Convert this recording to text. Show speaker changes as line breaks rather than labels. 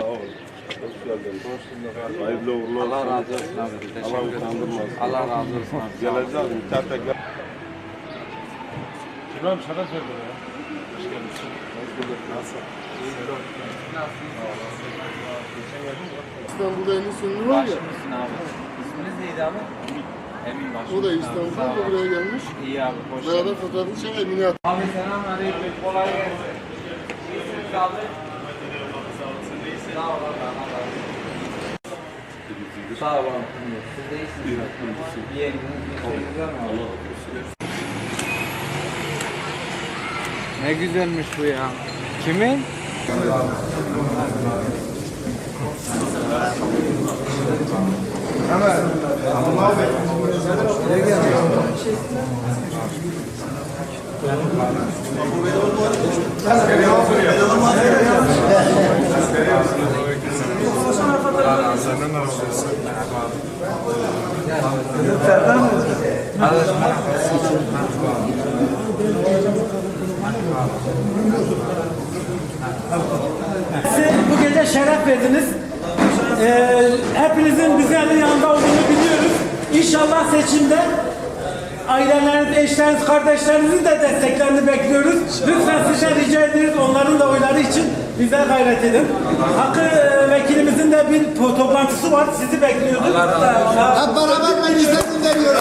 Sağ ol. Hoş geldin. Hayırlı uğurlu olsun.
Allah razı olsun abi.
Allah
Teşekkür ederim.
utandırmasın.
Allah razı olsun abi.
Geleceğiz. Tekrar tekrar.
İbrahim şeref verdi ya. Hoş geldin. Nasıl?
İstanbul'da en ünlü var ya.
Başımızsın abi. İsminiz neydi abi? Emin
O da. İstanbul'da buraya gelmiş.
İyi abi. Hoş
Beraber
geldin.
fotoğrafını çek Emine at.
Abi selamünaleyküm. Kolay gelsin. İyisiniz abi. Sağ ol abi. Sağ ol abi. Siz de iyisiniz. Var mı? Ne güzelmiş bu ya. Kimin?
Siz bu gece şeref verdiniz. Ee, hepinizin bizlerin yanında olduğunu biliyoruz. İnşallah seçimde aileleriniz, eşleriniz, kardeşlerinizin de desteklerini bekliyoruz. Lütfen sizden rica ediyoruz onların da oyları için bize gayret edin. Hakkı e, vekilimizin de bir to- toplantısı var. Sizi bekliyorduk.
Hep beraber meclise gönderiyoruz.